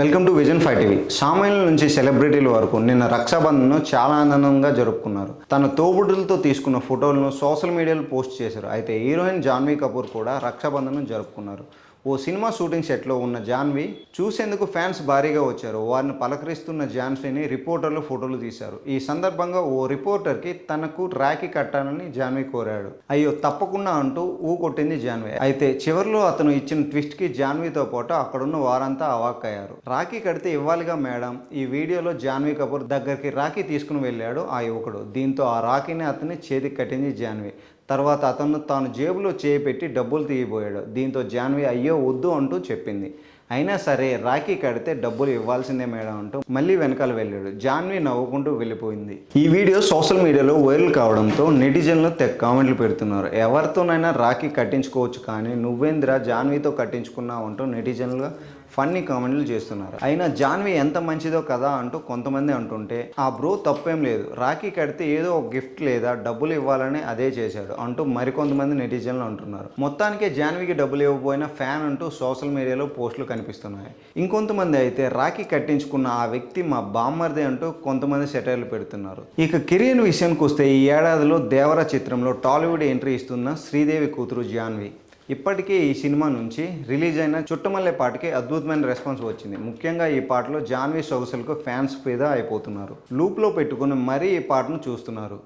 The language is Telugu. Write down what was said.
Welcome to Vision five TV. సామాన్యుల నుంచి సెలబ్రిటీల వరకు నిన్న రక్షాబంధన్ను చాలా ఆనందంగా జరుపుకున్నారు. తన తోబుడులతో తీసుకున్న ఫోటోలను సోషల్ మీడియాలో పోస్ట్ చేశారు. అయితే హీరోయిన్ జాన్వీ కపూర్ కూడా రక్షాబంధన్ను జరుపుకున్నారు. ఓ సినిమా షూటింగ్ సెట్లో ఉన్న జాన్వి చూసేందుకు ఫ్యాన్స్ భారీగా వచ్చారు. వారిని పలకరిస్తున్న జాన్వీని రిపోర్టర్లు ఫోటోలు తీశారు. ఈ సందర్భంగా ఓ రిపోర్టర్కి తనకు రాఖీ కట్టాలని జాన్వి కోరాడు. అయ్యో తప్పకుండా అంటూ ఊ కొట్టింది జాన్వి. అయితే చివరిలో అతను ఇచ్చిన ట్విస్ట్కి జాన్వీతో పాటు అక్కడున్న వారంతా అవాక్కయ్యారు రాఖీ కడితే ఇవ్వాలిగా మేడం. ఈ వీడియోలో జాన్వీ కపూర్ దగ్గరికి రాఖీ తీసుకుని వెళ్ళాడు ఆ యువకుడు. దీంతో ఆ రాఖీని అతని చేతికి కట్టింది జాన్వి. తర్వాత అతను తాను జేబులో చేపెట్టి డబ్బులు తీయబోయాడు. దీంతో జాన్వి అయ్యో వద్దు అంటూ చెప్పింది. అయినా సరే రాఖీ కడితే డబ్బులు ఇవ్వాల్సిందే మేడం అంటూ మళ్ళీ వెనకాల వెళ్ళాడు. జాన్వి నవ్వుకుంటూ వెళ్ళిపోయింది. ఈ వీడియో సోషల్ మీడియాలో వైరల్ కావడంతో నెటిజన్లు తెగ కామెంట్లు పెడుతున్నారు. ఎవరితోనైనా రాఖీ కట్టించుకోవచ్చు కానీ నువ్వేంద్రా జాన్వితో కట్టించుకున్నావు అంటూ నెటిజన్లుగా ఫన్నీ కామెంట్లు చేస్తున్నారు. అయినా జాన్వి ఎంత మంచిదో కదా అంటూ కొంతమంది అంటుంటే ఆ బ్రో తప్పేం లేదు. రాఖీ కడితే ఏదో ఒక గిఫ్ట్ లేదా డబ్బులు ఇవ్వాలని అదే చేశాడు అంటూ మరికొంతమంది నెటిజన్లు అంటున్నారు. మొత్తానికి జాన్వికి డబ్బులు ఇవ్వబోయిన ఫ్యాన్ అంటూ సోషల్ మీడియాలో పోస్టులు కనిపిస్తున్నాయి. ఇంకొంతమంది అయితే రాఖీ కట్టించుకున్న ఆ వ్యక్తి మా బామ్మర్దే అంటూ కొంతమంది సెటైర్లు పెడుతున్నారు. ఇక కెరియర్ విషయానికి వస్తే ఈ ఏడాదిలో దేవర చిత్రంలో టాలీవుడ్ ఎంట్రీ ఇస్తున్న శ్రీదేవి కూతురు జాన్వి. ఇప్పటికే ఈ సినిమా నుంచి రిలీజ్ అయిన చుట్టమల్లే పాటకి అద్భుతమైన రెస్పాన్స్ వచ్చింది. ముఖ్యంగా ఈ పాటలో జాన్వీ సొగసులకు ఫ్యాన్స్ పేద అయిపోతున్నారు. లూప్లో పెట్టుకుని మరీ ఈ పాటను చూస్తున్నారు.